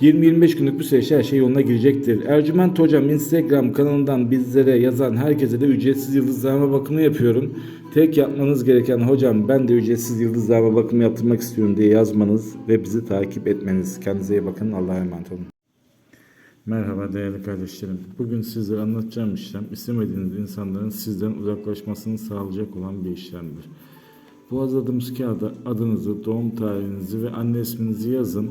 20-25 günlük bir süreçte her şey yoluna girecektir. Ercüment Hocam Instagram kanalından bizlere yazan herkese de ücretsiz yıldızlama bakımı yapıyorum. Tek yapmanız gereken hocam ben de ücretsiz yıldızlama bakımı yaptırmak istiyorum diye yazmanız ve bizi takip etmeniz. Kendinize iyi bakın. Allah'a emanet olun. Merhaba değerli kardeşlerim. Bugün sizlere anlatacağım işlem istemediğiniz insanların sizden uzaklaşmasını sağlayacak olan bir işlemdir. Bu hazırladığımız kağıda adınızı, doğum tarihinizi ve anne isminizi yazın